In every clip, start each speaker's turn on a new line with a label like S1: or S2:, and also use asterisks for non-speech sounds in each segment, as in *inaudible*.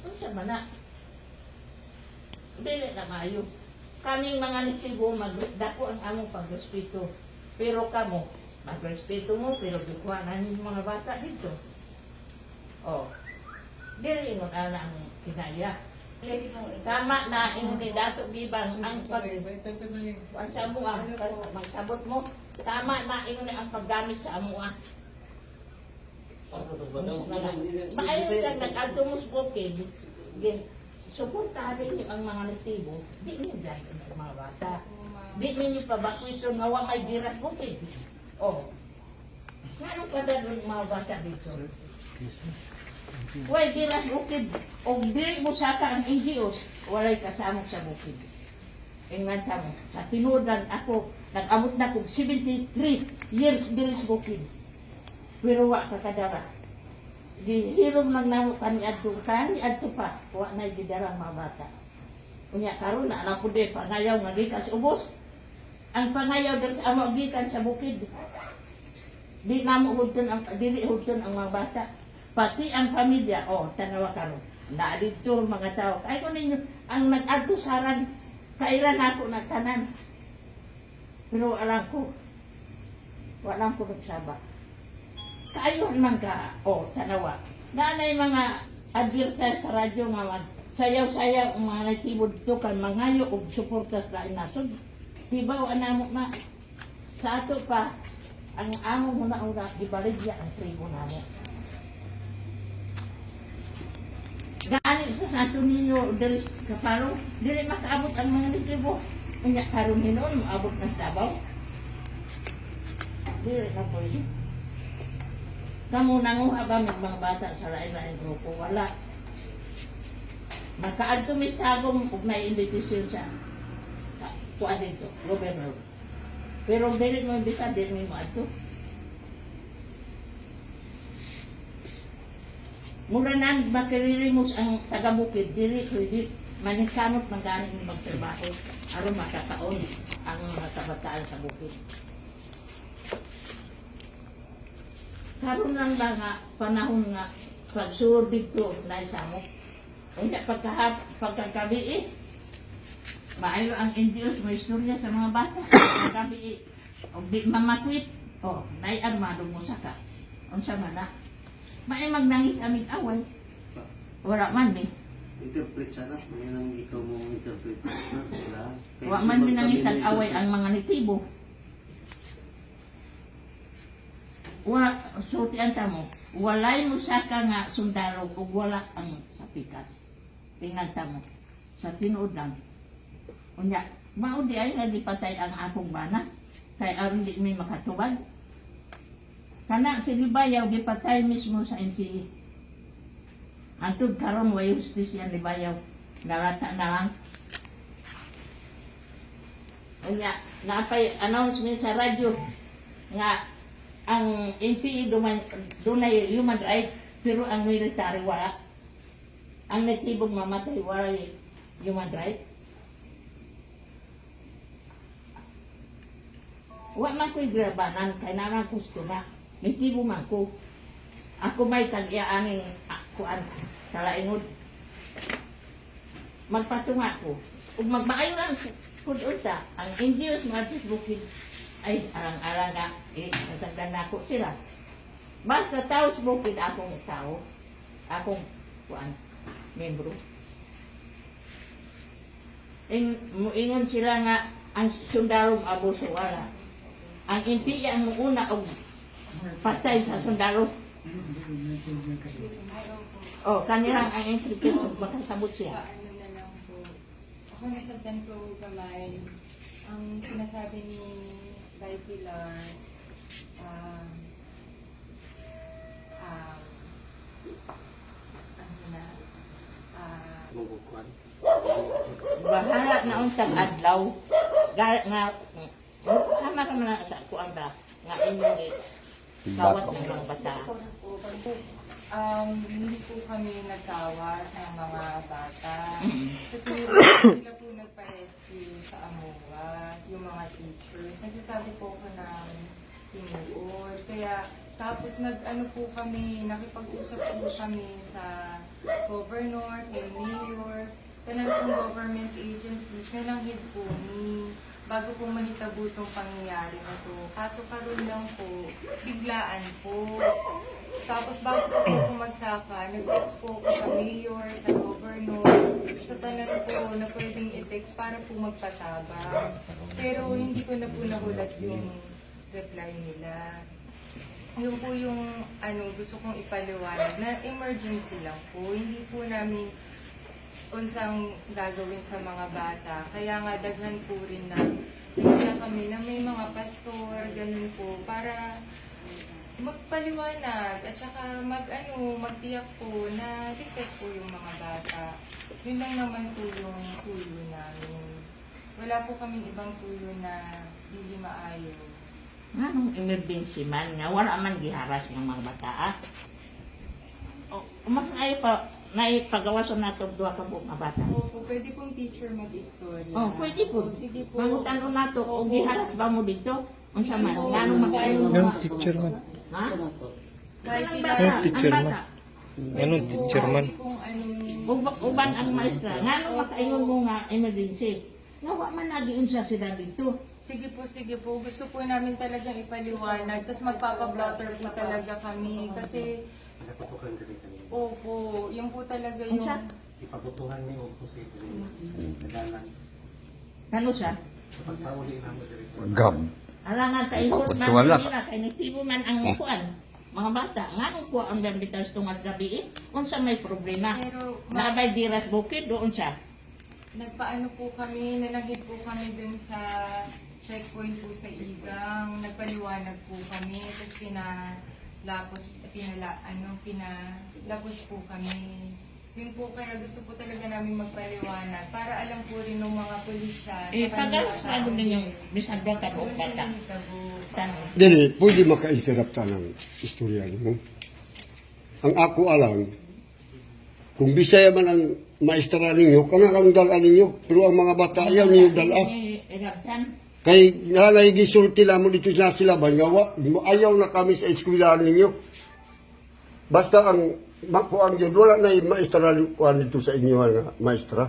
S1: Ano siya ba na? Dili na maayo. Kaming mga nitigo, dako ang among pagrespeto. Pero kamo, magrespeto mo, pero dikuha na mga bata dito. Oh. Dili ingon ana ang kinaya. Tama na ingon ni Dato Gibang ang pag ang sabot mo, magsabot mo. Tama na ingon ang paggamit sa amuha amuan. Maayo lang sa bukid. Suportahan niyo ang mga natibo. Di niyo dyan ang mga bata. Di niyo pabakwito nga wa may giras bukid. Oh. Nga anong kadadon mga bata dito? Way giras bukid. O dili mo saka ang NGOs, walay kasamok sa bukid. Ingnan ka mo, sa tinudan ako, nag-amot na kog 73 years dili sa bukid. Pero wa ka kadara. Gihirong lang namo kani adto kani adto pa wa na gidara mga bata. Unya karon na alam ko di pangayaw nga gikan sa ubos. Ang pangayaw diri sa amo gikan sa bukid. Di namo hudton ang dili hudton ang mga bata. Pati ang pamilya, oh, tanawa karon. Na dito mga tao. Ay ko ninyo ang nag-adto saran kailan ako nagtanan. Pero alam ko, wala ko nagsaba. Kaayon man ka, o, oh, tanawa. Nanay mga advertise sa radyo nga man, sayaw-sayaw ang mga natibod to kan mangayo og suportas na inasod. Hibaw anamo na sa ato pa ang amo mo na ura ibaligya ang tribo namo. Gaani sa sa ato ninyo diri sa kapalo, dili makaabot ang mga natibo. Unya karon hinon maabot na sa Davao. Dili na pwede. Kamu nanguha ba ng mga bata sa lain-lain grupo? Wala. Makaadto mis tagong ug na invitation sa kuan dito, governor. Pero dili mo imbita, dili mo adto. Mura na makiririmos ang taga-bukid, dili pwede manikamot man ni magtrabaho aron makakaon ang mga kabataan sa bukid. Karon lang ba nga panahon nga pagsuod dito na samok. Unya pagkahap pagkagabi eh. Maayo ang Indios mo istorya sa mga bata. Pagkagabi eh. Og di mamakwit. Oh, nay armado mo saka. Unsa man na. Maay magnangit amig away. Wala man eh.
S2: Interpret sana, may nang ikaw mo interpret na sila.
S1: Wa man minangitag away ang mga nitibo. Wa sultian ta mo. Walay mo saka nga sundalo ug wala ang sapikas. Tingnan ta mo. Sa tinuod lang. Unya, mao di ay nga patay ang akong bana. Kay aron di mi makatubag. Kana si Libayaw gipatay mismo sa NPE. Antod karon way justisya ni Libayaw. Narata na lang. Unya, napay announcement sa radyo nga ang NPE duman, dunay human right pero ang military wala. Ang natibong mamatay wala human right. Wa man ko'y grabanan kay naman gusto na. Natibo man ko. Ako may tag-iaaning kuan kalaingod. Magpatunga ko. Ug magmaayo lang unta ang Indios mga bukid ay arang-arang nga eh, nasagdan na ako sila. Basta tao sa bukid akong tao, akong kuan, membro. In, muingon sila nga ang sundarong abuso wala. Ang impi ang una og patay sa sundaro. Oh, kanirang ang intrikis *clears throat* makasabot siya.
S3: Ano na. Ako nasabdan ko gamay. Ang sinasabi ni Bay Pilar, um, um, ano na, ah,
S2: Mabukuan.
S1: Bahala na untang adlaw. Ga nga sama ka man sa kuan ba nga inyong kawat ng mga bata.
S3: um, hindi po kami nagkawat ng mga bata.
S1: Mm.
S3: Sa sila po nagpa-rescue sa Amoras, yung mga teachers, nagsasabi po ko ng tinuod. Kaya tapos nag ano po kami, nakipag-usap po kami sa governor, kay mayor, tanan pong government agencies nalanghid po ni bago po mahitabo itong pangyayari na to. Kaso karoon lang po, biglaan po. Tapos bago po ako magsaka, nag-text po sa mayor, sa tanan po na pwedeng i-text para po magpatabang. Pero hindi ko na po nahulat yung reply nila. Yung po yung ano, gusto kong ipaliwanag na emergency lang po. Hindi po namin unsang gagawin sa mga bata. Kaya nga daghan po rin na kaya kami na may mga pastor, ganun po, para magpaliwanag at saka mag ano, magtiyak po na ligtas po yung mga bata. Yun lang naman po yung tuyo namin. Wala po kaming ibang tuyo na hindi maayon.
S1: Anong emergency man nga wala man giharas ng mga bata. ah. O, makakaya pa naipagawasan nato duha ka buong mga bata.
S3: Opo, pwede pong teacher mag-istorya.
S1: Oh, pwede po.
S3: O, Sige po.
S1: Mangutan nato o
S3: Opo.
S1: giharas ba mo dito? Unsa
S3: Sige
S1: man
S3: po.
S1: ngano makaingon
S4: Yan,
S1: mo?
S4: teacher man.
S1: Ha?
S3: Kahit
S1: Ang bata,
S4: Yung teacher
S1: ang
S4: man.
S1: bata.
S3: Pwede po,
S4: teacher man?
S3: pwede pong anong...
S1: Uba- Uban ang maestra. Ngano makaingon mo nga emergency? Nga wa man nagiunsa sila dito.
S3: Sige po, sige po. Gusto po namin talagang ipaliwanag. Tapos magpapablotter po talaga kami. Kasi,
S2: Napatukan ka rin kanina.
S3: opo, yung po talaga yung...
S1: Unsa?
S2: Ipabutuhan niyo po sa ito. Nadalan.
S1: Kano siya?
S2: Sa pagpauli na mo dito.
S5: Gab.
S1: Alangan tayo man
S5: Pagtuwala.
S1: nila kay nagtibo man ang kuan. Mga bata, ngano po ang gambitas tungas gabi eh? Unsa may problema?
S3: Pero, ma-
S1: Nabay diras bukid doon siya.
S3: nagpaano po kami, nanagid po kami dun sa checkpoint po sa Igang. Nagpaliwanag po kami. Tapos pinalapos, pinala, ano, pinalagos po kami. Yun po kaya gusto po talaga namin magpaliwanag para alam po rin ng mga pulisya.
S1: Eh,
S3: tao
S1: ninyong
S3: din. Kasi
S1: buong bata.
S6: Dili, pwede maka-interrupta ng istorya mo. Ang ako alam, kung bisaya man ang maestra ninyo, kana lang dala ninyo. Pero ang mga bata, ayaw ninyo dala.
S1: Eh, eraptan.
S6: Kay nanay gisulti lamang dito na sila ba, ayaw na kami sa eskwelahan ninyo. Basta ang makuan yun, wala na yung maestra kuan dito sa inyo nga maestra.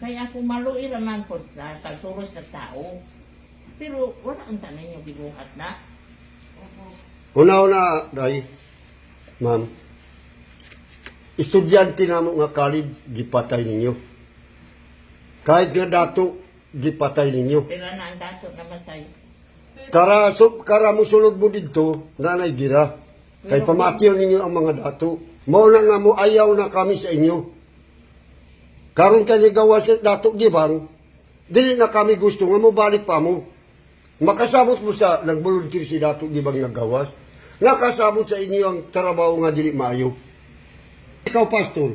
S1: Kaya ako maluir naman po sa kalturos na tao. Pero wala ang tanan niyo gibuhat na.
S6: Una-una, day, ma'am, estudyante na nga college, gipatay ninyo. Kahit nga dato, gipatay ninyo.
S1: Pero na ang dato namatay.
S6: Kara, so, kara mo sulod mo dito, nanay gira. Kay pamatyo ninyo ang mga dato. Mao na nga mo, ayaw na kami sa inyo. Karon kay gawas ni dato gibang, dili na kami gusto nga mo balik pa mo. Makasabot mo sa nagbolunteer si dato gibang nga gawas. Nakasabot sa inyo ang trabaho nga dili maayo. Ikaw pastor,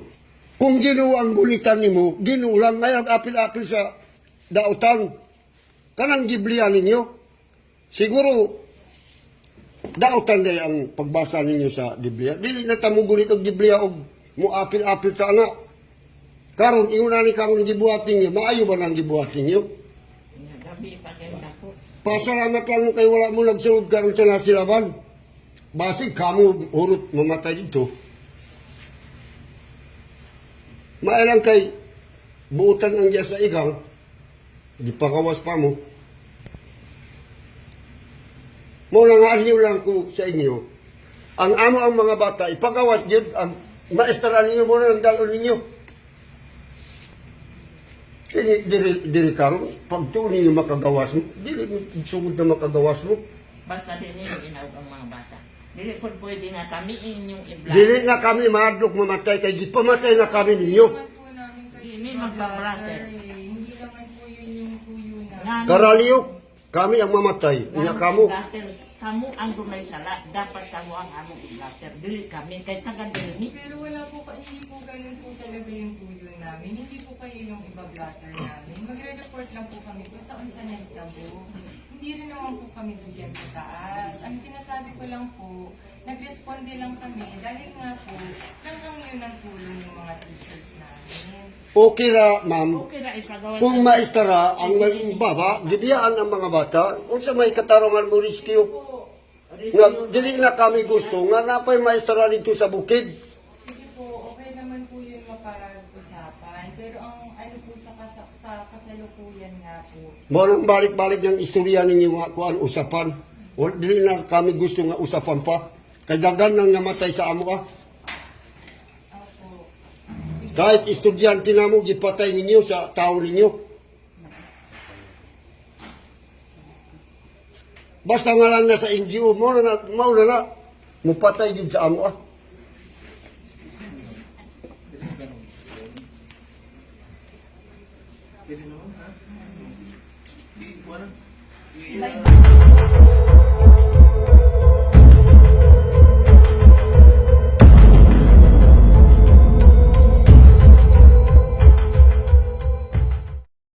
S6: kung Ginoo ang gulitan nimo, Ginoo lang ngayon apil-apil sa dautan. Kanang gibliya ninyo. Siguro dautan day ang pagbasa ninyo sa Biblia. Dili na tamo gulit og Biblia og muapil-apil ta nga. Karon iuna ni karon gibuhat ninyo, maayo ba nang gibuhat ninyo? Pasalamat lang kay wala mo nagsulod karon sa nasilaban. Basig kamo urot mamatay dito. Mailang kay buutan ang diya sa igang, di pa mo. Muna nga niyo lang ko sa inyo, ang amo ang mga bata, ipagawas yun, ang maestra ninyo muna ang dalo ninyo. Dili, dili, dili karon, pag tuon ninyo makagawas mo, dili sugod na makagawas mo.
S1: Basta din ninyo inawag ang mga bata. Dili po pwede na kami inyong ibla.
S6: Dili na kami madlok mamatay, kay gipamatay na kami ninyo.
S3: Naman po namin
S6: kami ang mamatay, inya kamo.
S1: Blatter, Kamu ang dunay sala, dapat kamo ang among blatter. Dili kami kay taga dili.
S3: Pero wala po, ka- hindi po ganun po talaga yung tuyo namin. Hindi po kayo yung iba-blatter namin. Magre-report lang po kami kung saan sa nagtabo. Hindi rin naman po kami bigyan sa taas. Ang sinasabi ko lang po, nagresponde lang kami dahil nga po, nangang yun ang tulong ng mga teachers namin.
S6: Okay ra, ma'am.
S1: Okay ra ipagawa.
S6: Kung maistara ang baba, gidiyaan ang mga bata, kung sa may katarungan mo rescue. Nga, dili na kami gusto, nga napay maistara dito sa bukid.
S3: Sige po, okay naman po yun
S6: mapag-usapan. Pero ang ano po sa, kasa, sa kasalukuyan nga po. Mo balik-balik ng istorya ninyo nga kuan usapan. Wala dili na kami gusto nga usapan pa. Kay daghan nang namatay sa amo.
S3: Opo.
S6: Kahit estudyante na mo gipatay ninyo sa tao ninyo. Basta nga lang na sa NGO mo na mo na na. Mupatay din sa amo ah.
S3: Bye-bye.